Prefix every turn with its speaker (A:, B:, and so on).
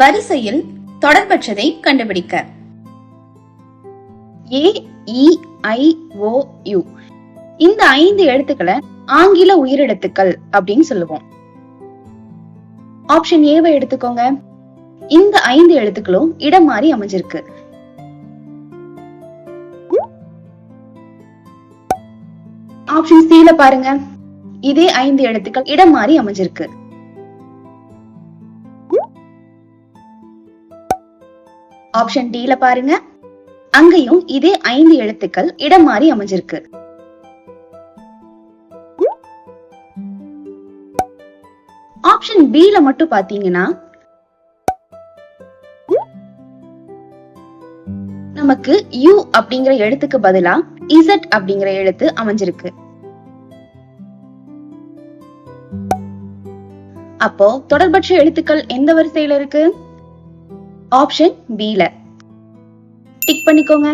A: வரிசையில் தொடர்பற்றதை கண்டுபிடிக்க. ஏ இ ஐ ஓ யு இந்த ஐந்து எழுத்துக்களை ஆங்கில உயிரெழுத்துக்கள் அப்படின்னு சொல்லுவோம். ஆப்ஷன் ஏவை எடுத்துக்கோங்க. இந்த ஐந்து எழுத்துக்களும் இடம் மாறி அமைஞ்சிருக்கு. ஆப்ஷன் சில பாருங்க. இதே ஐந்து எழுத்துக்கள் இடம் மாறி அமைஞ்சிருக்கு. ஆப்ஷன் டில பாருங்க. அங்கேயும் இதே ஐந்து எழுத்துக்கள் இடம் மாறி அமைஞ்சிருக்கு. ஆப்ஷன் பில மட்டும் பாத்தீங்கன்னா நமக்கு யூ அப்படிங்கிற எழுத்துக்கு பதிலா இசட் அப்படிங்கிற எழுத்து அமைஞ்சிருக்கு. அப்போ தொடர்பற்ற எழுத்துக்கள் எந்த வரிசையில இருக்கு? ஆப்ஷன் பில டிக் பண்ணிக்கோங்க.